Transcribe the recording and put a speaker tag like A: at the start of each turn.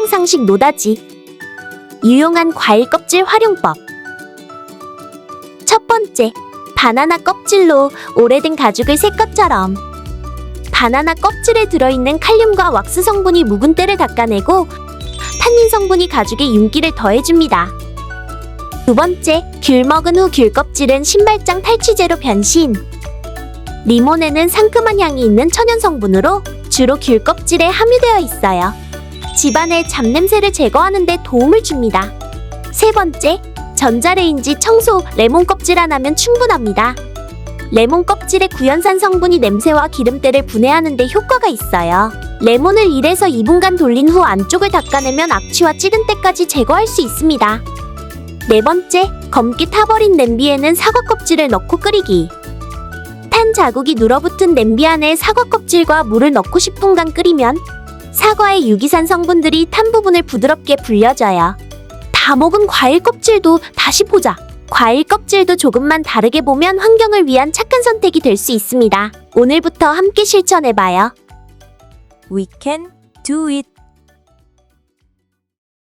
A: 환경상식 노다지. 유용한 과일 껍질 활용법. 첫 번째, 바나나 껍질로 오래된 가죽을 새 것처럼. 바나나 껍질에 들어있는 칼륨과 왁스 성분이 묵은 때를 닦아내고 탄닌 성분이 가죽에 윤기를 더해줍니다. 두 번째, 귤 먹은 후 귤 껍질은 신발장 탈취제로 변신. 리몬에는 상큼한 향이 있는 천연 성분으로 주로 귤 껍질에 함유되어 있어요. 집안의 잡냄새를 제거하는 데 도움을 줍니다. 세 번째, 전자레인지 청소 레몬 껍질 하나면 충분합니다. 레몬 껍질의 구연산 성분이 냄새와 기름때를 분해하는 데 효과가 있어요. 레몬을 1에서 2분간 돌린 후 안쪽을 닦아내면 악취와 찌든 때까지 제거할 수 있습니다. 네 번째, 검게 타버린 냄비에는 사과 껍질을 넣고 끓이기. 탄 자국이 눌어붙은 냄비 안에 사과 껍질과 물을 넣고 10분간 끓이면 사과의 유기산 성분들이 탄 부분을 부드럽게 불려줘요. 다 먹은 과일 껍질도 다시 보자. 과일 껍질도 조금만 다르게 보면 환경을 위한 착한 선택이 될 수 있습니다. 오늘부터 함께 실천해봐요.
B: We can do it